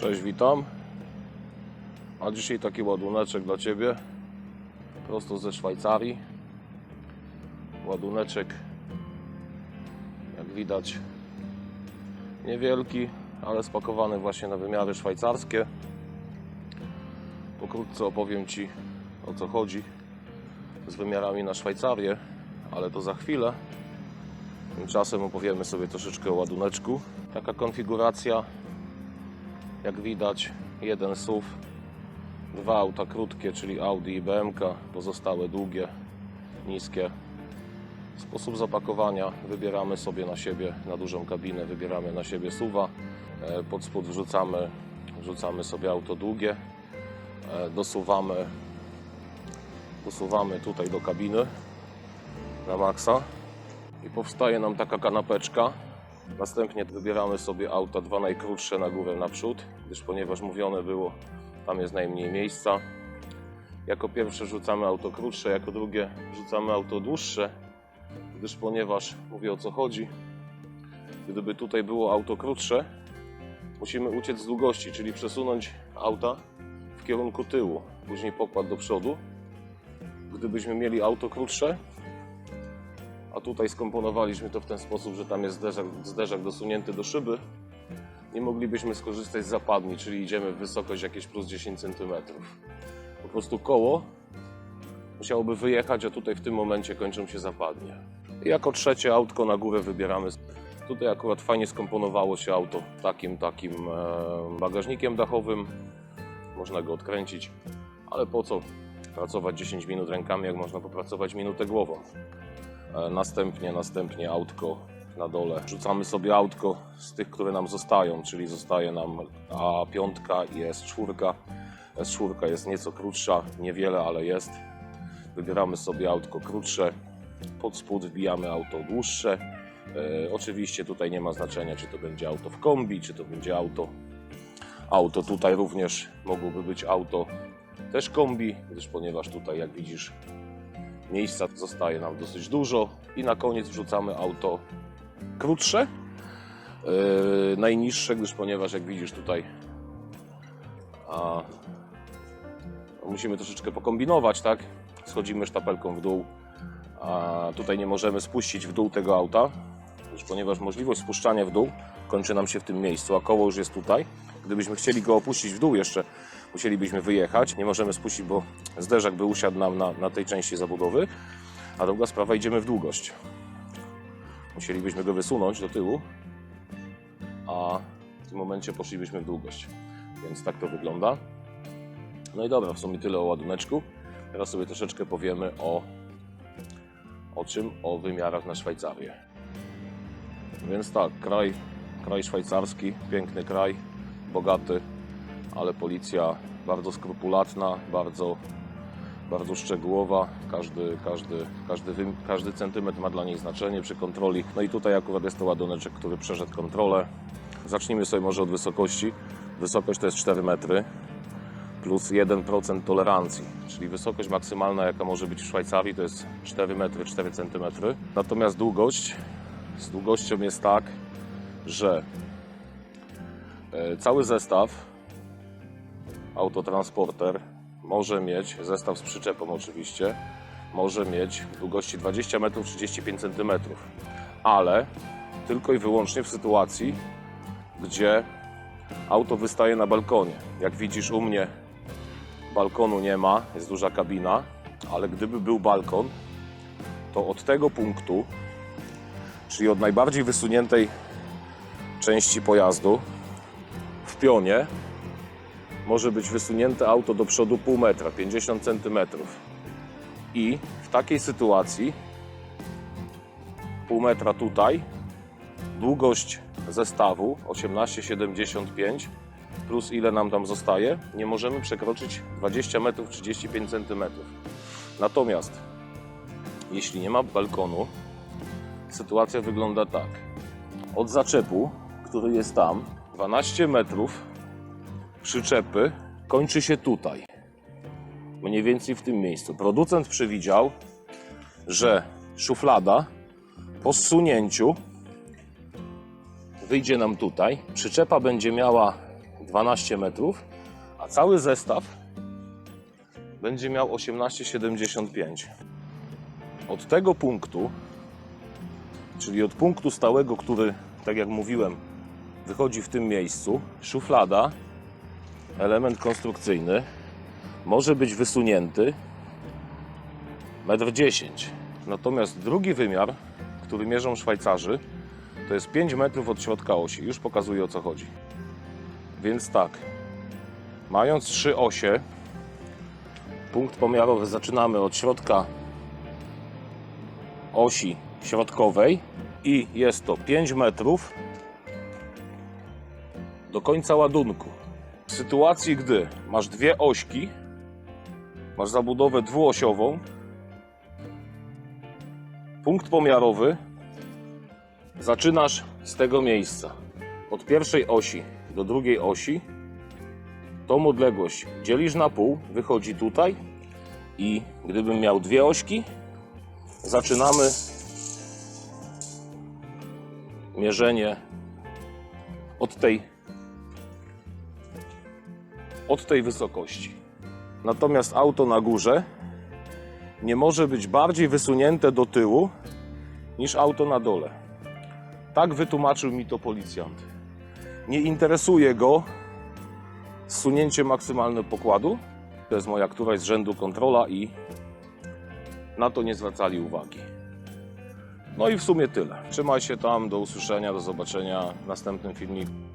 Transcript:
Cześć, witam. A dzisiaj taki ładuneczek dla Ciebie. Prosto ze Szwajcarii. Ładuneczek, jak widać, niewielki, ale spakowany właśnie na wymiary szwajcarskie. Pokrótce opowiem Ci o co chodzi z wymiarami na Szwajcarię, ale to za chwilę. Tymczasem opowiemy sobie troszeczkę o ładuneczku. Taka konfiguracja jak widać jeden SUV, dwa auta krótkie, czyli Audi i BMK, pozostałe długie, niskie. Sposób zapakowania wybieramy sobie na siebie, na dużą kabinę wybieramy na siebie SUVa, E, pod spód wrzucamy, wrzucamy sobie auto długie, E, dosuwamy, dosuwamy tutaj do kabiny na maksa. I powstaje nam taka kanapeczka, Następnie wybieramy sobie auta dwa najkrótsze na górę naprzód, gdyż ponieważ mówione było, tam jest najmniej miejsca. Jako pierwsze rzucamy auto krótsze, jako drugie rzucamy auto dłuższe, gdyż ponieważ mówię o co chodzi. Gdyby tutaj było auto krótsze, musimy uciec z długości, czyli przesunąć auta w kierunku tyłu, później pokład do przodu. Gdybyśmy mieli auto krótsze, a tutaj skomponowaliśmy to w ten sposób, że tam jest zderzak, zderzak dosunięty do szyby. Nie moglibyśmy skorzystać z zapadni, czyli idziemy w wysokość jakieś plus 10 cm. Po prostu koło musiałoby wyjechać, a tutaj w tym momencie kończą się zapadnie. I jako trzecie autko na górę wybieramy. Tutaj akurat fajnie skomponowało się auto takim, takim e, bagażnikiem dachowym. Można go odkręcić, ale po co pracować 10 minut rękami, jak można popracować minutę głową. E, Następnie, następnie autko na dole. Rzucamy sobie autko z tych, które nam zostają, czyli zostaje nam A5 i S4. S4 jest nieco krótsza, niewiele, ale jest. Wybieramy sobie autko krótsze, pod spód wbijamy auto dłuższe. E, oczywiście tutaj nie ma znaczenia, czy to będzie auto w kombi, czy to będzie auto. Auto tutaj również mogłoby być auto też kombi, gdyż ponieważ tutaj, jak widzisz, Miejsca zostaje nam dosyć dużo i na koniec wrzucamy auto krótsze, yy, najniższe, gdyż ponieważ jak widzisz tutaj a, musimy troszeczkę pokombinować, tak? Schodzimy sztapelką w dół, a tutaj nie możemy spuścić w dół tego auta, gdyż ponieważ możliwość spuszczania w dół kończy nam się w tym miejscu, a koło już jest tutaj. Gdybyśmy chcieli go opuścić w dół jeszcze, musielibyśmy wyjechać. Nie możemy spuścić, bo zderzak by usiadł nam na, na tej części zabudowy. A druga sprawa, idziemy w długość. Musielibyśmy go wysunąć do tyłu, a w tym momencie poszlibyśmy w długość. Więc tak to wygląda. No i dobra, w sumie tyle o ładuneczku. Teraz sobie troszeczkę powiemy o, o czym? O wymiarach na Szwajcarię. Więc tak, kraj, kraj szwajcarski, piękny kraj, bogaty, ale policja bardzo skrupulatna, bardzo, bardzo szczegółowa. Każdy, każdy, każdy, każdy centymetr ma dla nich znaczenie przy kontroli. No i tutaj akurat jest to ładuneczek, który przeszedł kontrolę. Zacznijmy sobie może od wysokości. Wysokość to jest 4 metry plus 1% tolerancji, czyli wysokość maksymalna, jaka może być w Szwajcarii, to jest 4 metry 4 centymetry. Natomiast długość, z długością jest tak, że e, cały zestaw autotransporter. Może mieć, zestaw z przyczepą oczywiście, może mieć długości 20 metrów 35 cm, ale tylko i wyłącznie w sytuacji, gdzie auto wystaje na balkonie. Jak widzisz u mnie balkonu nie ma, jest duża kabina, ale gdyby był balkon, to od tego punktu, czyli od najbardziej wysuniętej części pojazdu w pionie, może być wysunięte auto do przodu pół metra, 50 centymetrów. I w takiej sytuacji pół metra tutaj, długość zestawu 18,75 plus ile nam tam zostaje, nie możemy przekroczyć 20 metrów 35 centymetrów. Natomiast jeśli nie ma balkonu, sytuacja wygląda tak. Od zaczepu, który jest tam, 12 metrów przyczepy kończy się tutaj. Mniej więcej w tym miejscu. Producent przewidział, że szuflada po zsunięciu wyjdzie nam tutaj. Przyczepa będzie miała 12 metrów, a cały zestaw będzie miał 18,75. Od tego punktu, czyli od punktu stałego, który, tak jak mówiłem, wychodzi w tym miejscu, szuflada, element konstrukcyjny, może być wysunięty 1,10 m. Natomiast drugi wymiar, który mierzą Szwajcarzy, to jest 5 metrów od środka osi. Już pokazuję o co chodzi. Więc tak, mając trzy osie, punkt pomiarowy zaczynamy od środka osi środkowej i jest to 5 metrów do końca ładunku. W sytuacji, gdy masz dwie ośki, masz zabudowę dwuosiową, punkt pomiarowy zaczynasz z tego miejsca. Od pierwszej osi do drugiej osi tą odległość dzielisz na pół, wychodzi tutaj i gdybym miał dwie ośki, zaczynamy mierzenie od tej od tej wysokości. Natomiast auto na górze nie może być bardziej wysunięte do tyłu niż auto na dole. Tak wytłumaczył mi to policjant. Nie interesuje go zsunięcie maksymalne pokładu. To jest moja któraś z rzędu kontrola i na to nie zwracali uwagi. No i w sumie tyle. Trzymaj się tam, do usłyszenia, do zobaczenia w następnym filmiku.